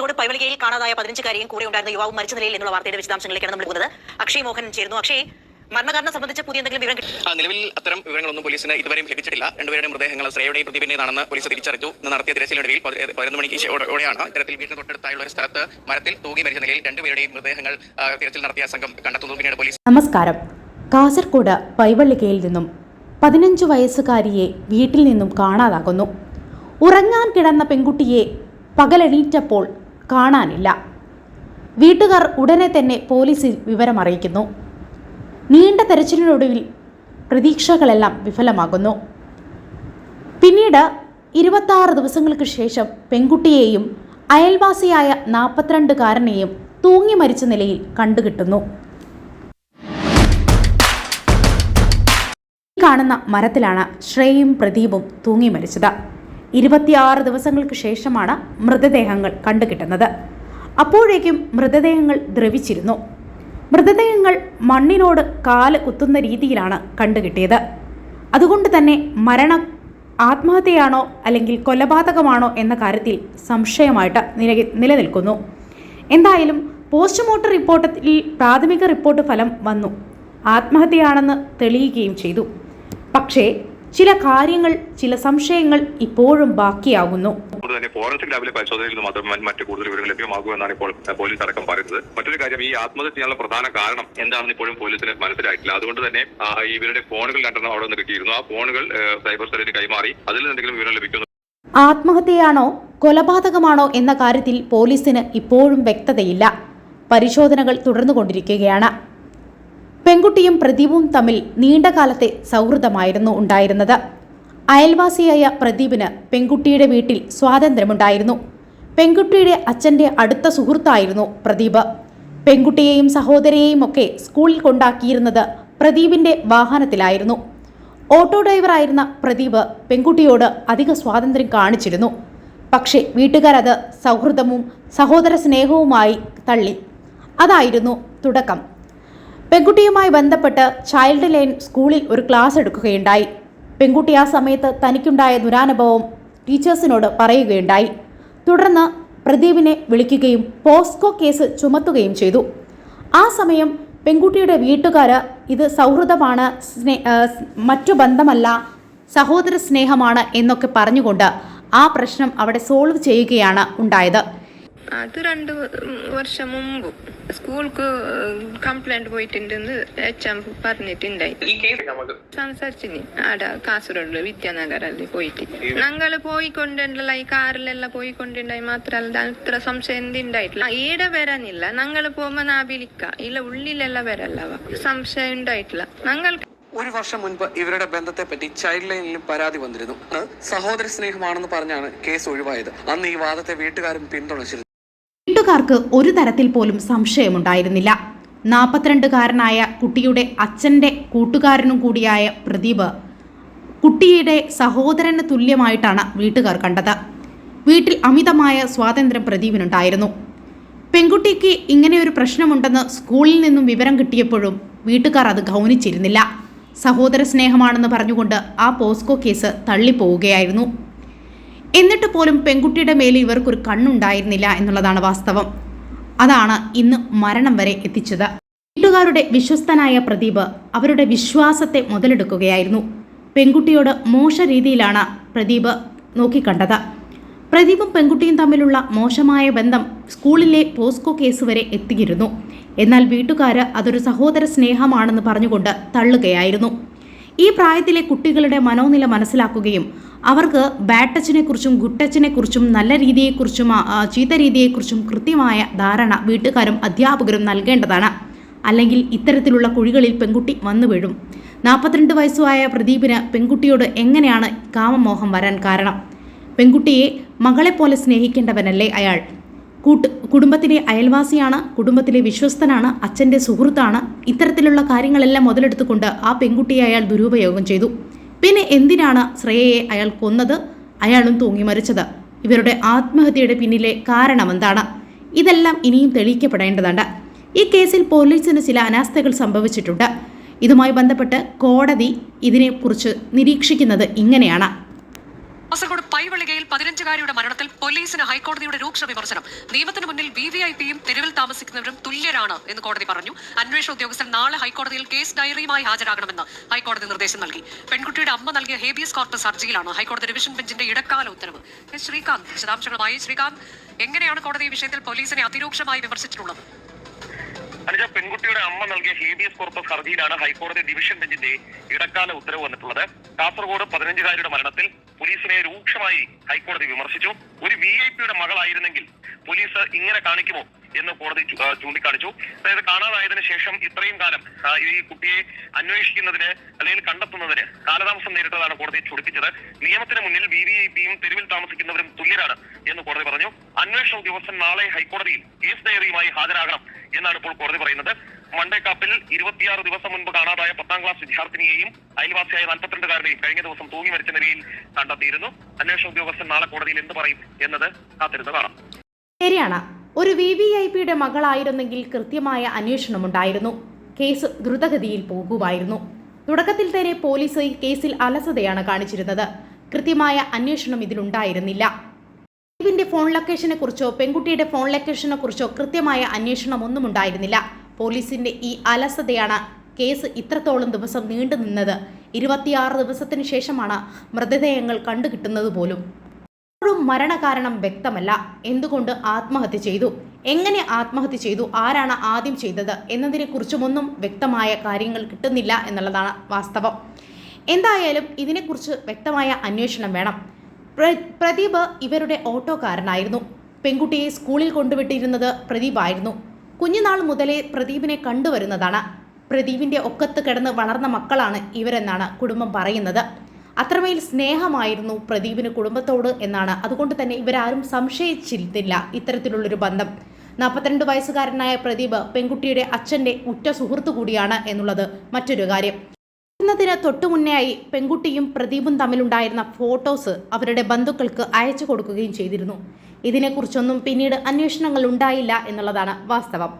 കാസർഗോഡ് പൈവളികയിൽ കാണാതായ പതിനഞ്ചുകാരിയും കൂടെ ഉണ്ടായിരുന്ന യുവാവും മരിച്ച നിലയിൽ എന്നുള്ള വാർത്തയുടെ വിശദാംശങ്ങളിലേക്കാണ് നമ്മൾ പോകുന്നത്. അക്ഷയ് മോഹൻ ചേരുന്നു. അക്ഷയ് മരണകാരണം സംബന്ധിച്ച് പുതിയ എന്തെങ്കിലും വിവരം കിട്ടി നിലവിൽ അത്തരം വിവരങ്ങളൊന്നും പോലീസിന് ഇതുവരെയും ലഭിച്ചിട്ടില്ല. രണ്ടുപേരുടെ മൃതദേഹങ്ങൾ ശ്രേയുടെയും പ്രതിപിന്നെയാണെന്ന് പോലീസ് തിരിച്ചറിഞ്ഞു. ഇന്ന് നടത്തിയ തിരച്ചിലിനൊടുവിൽ പതി- പതിനൊന്ന് മണിക്ക് ശേഷോടെയാണ് ഇത്തരത്തിൽ വീടിന് തൊട്ടടുത്തായുള്ള ഒരു സ്ഥലത്ത് മരത്തിൽ തൂങ്ങി മരിച്ച നിലയിൽ രണ്ടുപേരുടെയും മൃതദേഹങ്ങൾ തിരച്ചിൽ നടത്തിയ സംഘം കണ്ടെത്തുന്നു. പിന്നീട് പോലീസ് നമസ്കാരം. കാസർഗോഡ് പൈവള്ളികയിൽ നിന്നും പതിനഞ്ചു വയസ്സുകാരിയെ വീട്ടിൽ നിന്നും കാണാതാകുന്നു ഉറങ്ങാൻ കിടന്ന പെൺകുട്ടിയെ പകലെണീറ്റപ്പോൾ കാണാനില്ല. വീട്ടുകാർ ഉടനെ തന്നെ പോലീസിൽ വിവരമറിയിക്കുന്നു. നീണ്ട തെരച്ചിലിനൊടുവിൽ പ്രതീക്ഷകളെല്ലാം വിഫലമാകുന്നു. പിന്നീട് ഇരുപത്താറ് ദിവസങ്ങൾക്ക് ശേഷം പെൺകുട്ടിയെയും അയൽവാസിയായ നാൽപ്പത്തിരണ്ടുകാരനെയും തൂങ്ങി മരിച്ച നിലയിൽ കണ്ടുകിട്ടുന്നു. കാണുന്ന മരത്തിലാണ് ശ്രേയും പ്രദീപും തൂങ്ങി മരിച്ചത്. ഇരുപത്തിയാറ് ദിവസങ്ങൾക്ക് ശേഷമാണ് മൃതദേഹങ്ങൾ കണ്ടുകിട്ടുന്നത്. അപ്പോഴേക്കും മൃതദേഹങ്ങൾ ദ്രവിച്ചിരുന്നു. മൃതദേഹങ്ങൾ മണ്ണിനോട് കാൽ കുത്തുന്ന രീതിയിലാണ് കണ്ടുകിട്ടിയത്. അതുകൊണ്ട് തന്നെ മരണം ആത്മഹത്യയാണോ അല്ലെങ്കിൽ കൊലപാതകമാണോ എന്ന കാര്യത്തിൽ സംശയമായിട്ട് നില നിലനിൽക്കുന്നു. എന്തായാലും പോസ്റ്റ്മോർട്ടം റിപ്പോർട്ടിൽ പ്രാഥമിക റിപ്പോർട്ട് ഫലം വന്നു. ആത്മഹത്യയാണെന്ന് തെളിയുകയും ചെയ്തു. പക്ഷേ ചില കാര്യങ്ങൾ ചില സംശയങ്ങൾ ഇപ്പോഴും ബാക്കിയാകുന്നു. തന്നെ ഫോറൻസിക് ലാബിലെ പരിശോധനയിൽ നിന്ന് മാത്രം മ- കൂടുതൽ വിവരങ്ങൾ ലഭ്യമാകുമെന്നാണ് ഇപ്പോൾ പോലീസ് അടക്കം പറയുന്നത്. മറ്റൊരു കാര്യം ഈ ആത്മഹത്യ ചെയ്യാനുള്ള പ്രധാന കാരണം എന്താണെന്ന് ഇപ്പോഴും പോലീസിന് മനസ്സിലായിട്ടില്ല. അതുകൊണ്ട് തന്നെ ഇവരുടെ ഫോണുകൾ രണ്ടെണ്ണം അവിടെ നിന്ന് കിട്ടിയിരുന്നു. ആ ഫോണുകൾ സൈബർ സെല്ലിന് കൈമാറി. അതിൽ നിന്ന് എന്തെങ്കിലും വിവരം ലഭിക്കുന്നു? ആത്മഹത്യയാണോ കൊലപാതകമാണോ എന്ന കാര്യത്തിൽ പോലീസിന് ഇപ്പോഴും വ്യക്തതയില്ല. പരിശോധനകൾ തുടർന്നുകൊണ്ടിരിക്കുകയാണ്. പെൺകുട്ടിയും പ്രദീപും തമ്മിൽ നീണ്ടകാലത്തെ സൗഹൃദമായിരുന്നു ഉണ്ടായിരുന്നത്. അയൽവാസിയായ പ്രദീപിന് പെൺകുട്ടിയുടെ വീട്ടിൽ സ്വാതന്ത്ര്യമുണ്ടായിരുന്നു. പെൺകുട്ടിയുടെ അച്ഛന്റെ അടുത്ത സുഹൃത്തായിരുന്നു പ്രദീപ്. പെൺകുട്ടിയെയും സഹോദരിയെയും ഒക്കെ സ്കൂളിൽ കൊണ്ടാക്കിയിരുന്നത് പ്രദീപിന്റെ വാഹനത്തിലായിരുന്നു. ഓട്ടോ ഡ്രൈവറായിരുന്ന പ്രദീപ് പെൺകുട്ടിയോട് അധിക സ്വാതന്ത്ര്യം കാണിച്ചിരുന്നു. പക്ഷേ വീട്ടുകാരത് സൗഹൃദവും സഹോദര സ്നേഹവുമായി തള്ളി. അതായിരുന്നു തുടക്കം. പെൺകുട്ടിയുമായി ബന്ധപ്പെട്ട് ചൈൽഡ് ലൈൻ സ്കൂളിൽ ഒരു ക്ലാസ് എടുക്കുകയുണ്ടായി. പെൺകുട്ടി ആ സമയത്ത് തനിക്കുണ്ടായ ദുരാനുഭവം ടീച്ചേഴ്സിനോട് പറയുകയുണ്ടായി. തുടർന്ന് പ്രദീപിനെ വിളിക്കുകയും പോസ്കോ കേസ് ചുമത്തുകയും ചെയ്തു. ആ സമയം പെൺകുട്ടിയുടെ വീട്ടുകാർ ഇത് സൗഹൃദമാണ് സ്നേ മറ്റു ബന്ധമല്ല സഹോദര സ്നേഹമാണ് എന്നൊക്കെ പറഞ്ഞുകൊണ്ട് ആ പ്രശ്നം അവിടെ സോൾവ് ചെയ്യുകയാണ് ഉണ്ടായത്. അത് രണ്ട് വർഷം മുമ്പ് സ്കൂൾക്ക് കംപ്ലൈന്റ് പോയിട്ടുണ്ടെന്ന് എച്ച് എം പറഞ്ഞിട്ടുണ്ടായി സംസാരിച്ചിന്. ആട കാസർഗോഡ് വിദ്യാനഗറിൽ പോയിട്ട്. ഞങ്ങൾ പോയിക്കൊണ്ടുണ്ടല്ല ഈ കാറിലെല്ലാം പോയിക്കൊണ്ടുണ്ടായി മാത്രല്ല അത്ര സംശയം എന്തുണ്ടായിട്ടില്ല. ഈടെ വരാനില്ല. ഞങ്ങൾ പോകുമ്പോ നാ വിളിക്ക. ഇല്ല ഉള്ളിലെല്ലാം വരല്ലവ സംശയം ഉണ്ടായിട്ടില്ല. ഞങ്ങൾക്ക് ഒരു വർഷം മുൻപ് ഇവരുടെ ബന്ധത്തെപ്പറ്റി ചൈൽഡ് ലൈനിൽ പരാതി വന്നിരുന്നു. സഹോദര സ്നേഹമാണെന്ന് പറഞ്ഞാണ് കേസ് ഒഴിവായത്. അന്ന് ഈ വാദത്തെ വീട്ടുകാരും പിന്തുണച്ചിരുന്നു. വീട്ടുകാർക്ക് ഒരു തരത്തിൽ പോലും സംശയമുണ്ടായിരുന്നില്ല. നാൽപ്പത്തിരണ്ടുകാരനായ കുട്ടിയുടെ അച്ഛന്റെ കൂട്ടുകാരനും കൂടിയായ പ്രദീപ് കുട്ടിയുടെ സഹോദരന് തുല്യമായിട്ടാണ് വീട്ടുകാർ കണ്ടത്. വീട്ടിൽ അമിതമായ സ്വാതന്ത്ര്യം പ്രദീപിനുണ്ടായിരുന്നു. പെൺകുട്ടിക്ക് ഇങ്ങനെ ഒരു പ്രശ്നമുണ്ടെന്ന് സ്കൂളിൽ നിന്നും വിവരം കിട്ടിയപ്പോഴും വീട്ടുകാർ അത് ഗൗനിച്ചിരുന്നില്ല. സഹോദര സ്നേഹമാണെന്ന് പറഞ്ഞുകൊണ്ട് ആ പോസ്കോ കേസ് തള്ളിപ്പോവുകയായിരുന്നു. എന്നിട്ട് പോലും പെൺകുട്ടിയുടെ മേലെ ഇവർക്കൊരു കണ്ണുണ്ടായിരുന്നില്ല എന്നുള്ളതാണ് വാസ്തവം. അതാണ് ഇന്ന് മരണം വരെ എത്തിച്ചത്. വീട്ടുകാരുടെ വിശ്വസ്തനായ പ്രദീപ് അവരുടെ വിശ്വാസത്തെ മുതലെടുക്കുകയായിരുന്നു. പെൺകുട്ടിയോട് മോശ രീതിയിലാണ് പ്രദീപ് നോക്കിക്കണ്ടത്. പ്രദീപും പെൺകുട്ടിയും തമ്മിലുള്ള മോശമായ ബന്ധം സ്കൂളിലെ പോസ്കോ കേസ് വരെ എത്തിയിരുന്നു. എന്നാൽ വീട്ടുകാർ അതൊരു സഹോദര സ്നേഹമാണെന്ന് പറഞ്ഞുകൊണ്ട് തള്ളുകയായിരുന്നു. ഈ പ്രായത്തിലെ കുട്ടികളുടെ മനോനില മനസ്സിലാക്കുകയും അവർക്ക് ബാഡ് കുറിച്ചും ഗുഡ് ടച്ചിനെ കുറിച്ചും നല്ല രീതിയെക്കുറിച്ചും ചീത്ത രീതിയെക്കുറിച്ചും കൃത്യമായ ധാരണ വീട്ടുകാരും അധ്യാപകരും നൽകേണ്ടതാണ്. അല്ലെങ്കിൽ ഇത്തരത്തിലുള്ള കുഴികളിൽ പെൺകുട്ടി വന്നു വീഴും. നാൽപ്പത്തിരണ്ട് വയസ്സുമായ പ്രദീപിന് പെൺകുട്ടിയോട് എങ്ങനെയാണ് കാമമോഹം വരാൻ കാരണം? പെൺകുട്ടിയെ മകളെപ്പോലെ സ്നേഹിക്കേണ്ടവനല്ലേ അയാൾ? കൂട്ട് കുടുംബത്തിലെ അയൽവാസിയാണ് കുടുംബത്തിലെ വിശ്വസ്തനാണ് അച്ഛന്റെ സുഹൃത്താണ്. ഇത്തരത്തിലുള്ള കാര്യങ്ങളെല്ലാം മുതലെടുത്തുകൊണ്ട് ആ പെൺകുട്ടിയെ അയാൾ ദുരുപയോഗം ചെയ്തു. പിന്നെ എന്തിനാണ് ശ്രേയയെ അയാൾ കൊന്നത്? അയാളും തൂങ്ങി മരിച്ചത്. ഇവരുടെ ആത്മഹത്യയുടെ പിന്നിലെ കാരണം എന്താണ്? ഇതെല്ലാം ഇനിയും തെളിയിക്കപ്പെടേണ്ടതുണ്ട്. ഈ കേസിൽ പോലീസിന് ചില അനാസ്ഥകൾ സംഭവിച്ചിട്ടുണ്ട്. ഇതുമായി ബന്ധപ്പെട്ട് കോടതി ഇതിനെക്കുറിച്ച് നിരീക്ഷിക്കുന്നത് ഇങ്ങനെയാണ്. കാസർഗോഡ് പൈവളികയിൽ പതിനഞ്ചുകാരിയുടെ മരണത്തിൽ പോലീസിന് ഹൈക്കോടതിയുടെ രൂക്ഷ വിമർശനം. നിയമത്തിന് മുന്നിൽ വി വി ഐ പിയും തെരുവിൽ താമസിക്കുന്നവരും തുല്യരാണ് എന്ന് കോടതി പറഞ്ഞു. അന്വേഷണ ഉദ്യോഗസ്ഥർ നാളെ ഹൈക്കോടതിയിൽ കേസ് ഡയറിയുമായി ഹാജരാകണമെന്ന് ഹൈക്കോടതി നിർദ്ദേശം നൽകി. പെൺകുട്ടിയുടെ അമ്മ നൽകിയ ഹേബിയസ് കോർപ്പസ് ഹർജിയിലാണ് ഹൈക്കോടതി ഡിവിഷൻ ബെഞ്ചിന്റെ ഇടക്കാല ഉത്തരവ്. ശ്രീകാന്ത് വിശദാംശങ്ങളുമായി. ശ്രീകാന്ത് എങ്ങനെയാണ് കോടതി ഈ വിഷയത്തിൽ പോലീസിനെ അതിരൂക്ഷമായി വിമർശിച്ചിട്ടുള്ളത്? അനുജ പെൺകുട്ടിയുടെ അമ്മ നൽകിയ ഹേബിയസ് കോർപ്പസ് ഹർജിയിലാണ് ഹൈക്കോടതി ഡിവിഷൻ ബെഞ്ചിന്റെ ഇടക്കാല ഉത്തരവ് വന്നിട്ടുള്ളത്. കാസർഗോഡ് പതിനഞ്ചുകാരിയുടെ മരണത്തിൽ പോലീസിനെ രൂക്ഷമായി ഹൈക്കോടതി വിമർശിച്ചു. ഒരു വി ഐ പിയുടെ മകളായിരുന്നെങ്കിൽ പോലീസ് ഇങ്ങനെ കാണിക്കുമോ? എന്ന് കോടതി ചൂണ്ടിക്കാണിച്ചു. അതായത് കാണാതായതിനു ശേഷം ഇത്രയും കാലം ഈ കുട്ടിയെ അന്വേഷിക്കുന്നതിന് അല്ലെങ്കിൽ കണ്ടെത്തുന്നതിന് കാലതാമസം നേരിട്ടതാണ് കോടതി ചുടിപ്പിച്ചത്. നിയമത്തിന് മുന്നിൽ വി വി ഐ പിയും തെരുവിൽ താമസിക്കുന്നവരും തുല്യരാണ് എന്ന് കോടതി പറഞ്ഞു. അന്വേഷണ ഉദ്യോഗസ്ഥൻ നാളെ ഹൈക്കോടതിയിൽ കേസ് ഡയറിയുമായി ഹാജരാകണം എന്നാണ് ഇപ്പോൾ കോടതി പറയുന്നത്. മണ്ടേക്കാപ്പിൽ ഇരുപത്തിയാറ് ദിവസം മുൻപ് കാണാതായ പത്താം ക്ലാസ് വിദ്യാർത്ഥിനിയെയും അയൽവാസിയായ നാൽപ്പത്തിരണ്ടുകാരനെയും കഴിഞ്ഞ ദിവസം തൂങ്ങി മരിച്ച നിലയിൽ കണ്ടെത്തിയിരുന്നു. അന്വേഷണ ഉദ്യോഗസ്ഥൻ നാളെ കോടതിയിൽ എന്ത് പറയും എന്നത് കാത്തിരുന്ന് കാണാം. ശരിയാണ്. ഒരു വി വി ഐ പിയുടെ മകളായിരുന്നെങ്കിൽ കൃത്യമായ അന്വേഷണമുണ്ടായിരുന്നു. കേസ് ദ്രുതഗതിയിൽ പോകുമായിരുന്നു. തുടക്കത്തിൽ തന്നെ പോലീസ് കേസിൽ അലസതയാണ് കാണിച്ചിരുന്നത്. കൃത്യമായ അന്വേഷണം ഇതിലുണ്ടായിരുന്നില്ല. ദിലീപിന്റെ ഫോൺ ലൊക്കേഷനെ കുറിച്ചോ പെൺകുട്ടിയുടെ ഫോൺ ലൊക്കേഷനെ കുറിച്ചോ കൃത്യമായ അന്വേഷണം ഒന്നും ഉണ്ടായിരുന്നില്ല. പോലീസിന്റെ ഈ അലസതയാണ് കേസ് ഇത്രത്തോളം ദിവസം നീണ്ടു നിന്നത് ഇരുപത്തിയാറ് ദിവസത്തിന് ശേഷമാണ് മൃതദേഹങ്ങൾ കണ്ടുകിട്ടുന്നത് പോലും. ഇപ്പോഴും മരണകാരണം വ്യക്തമല്ല. എന്തുകൊണ്ട് ആത്മഹത്യ ചെയ്തു? എങ്ങനെ ആത്മഹത്യ ചെയ്തു? ആരാണ് ആദ്യം ചെയ്തത്? എന്നതിനെക്കുറിച്ചുമൊന്നും വ്യക്തമായ കാര്യങ്ങൾ കിട്ടുന്നില്ല എന്നുള്ളതാണ് വാസ്തവം. എന്തായാലും ഇതിനെക്കുറിച്ച് വ്യക്തമായ അന്വേഷണം വേണം. പ്ര- പ്രദീപ് ഇവരുടെ ഓട്ടോക്കാരനായിരുന്നു. പെൺകുട്ടിയെ സ്കൂളിൽ കൊണ്ടുവിട്ടിരുന്നത് പ്രദീപായിരുന്നു. കുഞ്ഞുനാൾ മുതലേ പ്രദീപിനെ കണ്ടുവരുന്നതാണ്. പ്രദീപിന്റെ ഒക്കത്ത് കിടന്ന് വളർന്ന മക്കളാണ് ഇവരെന്നാണ് കുടുംബം പറയുന്നത്. അത്രമേൽ സ്നേഹമായിരുന്നു പ്രദീപിന് കുടുംബത്തോട് എന്നാണ്. അതുകൊണ്ട് തന്നെ ഇവരാരും സംശയിച്ചിരുന്നില്ല ഇത്തരത്തിലുള്ളൊരു ബന്ധം. നാൽപ്പത്തിരണ്ട് വയസ്സുകാരനായ പ്രദീപ് പെൺകുട്ടിയുടെ അച്ഛന്റെ ഉറ്റ സുഹൃത്തു കൂടിയാണ് എന്നുള്ളത് മറ്റൊരു കാര്യം. ത്തിന് തൊട്ടുമുന്നേയായി പെൺകുട്ടിയും പ്രദീപും തമ്മിലുണ്ടായിരുന്ന ഫോട്ടോസ് അവരുടെ ബന്ധുക്കൾക്ക് അയച്ചു കൊടുക്കുകയും ചെയ്തിരുന്നു. ഇതിനെക്കുറിച്ചൊന്നും പിന്നീട് അന്വേഷണങ്ങൾ ഉണ്ടായില്ല എന്നുള്ളതാണ് വാസ്തവം.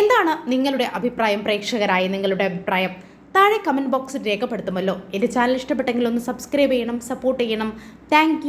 എന്താണ് നിങ്ങളുടെ അഭിപ്രായം പ്രേക്ഷകരായ നിങ്ങളുടെ അഭിപ്രായം? താഴെ കമന്റ് ബോക്സിൽ രേഖപ്പെടുത്തുമല്ലോ. എന്റെ ചാനൽ ഇഷ്ടപ്പെട്ടെങ്കിൽ ഒന്ന് സബ്സ്ക്രൈബ് ചെയ്യണം സപ്പോർട്ട് ചെയ്യണം. താങ്ക്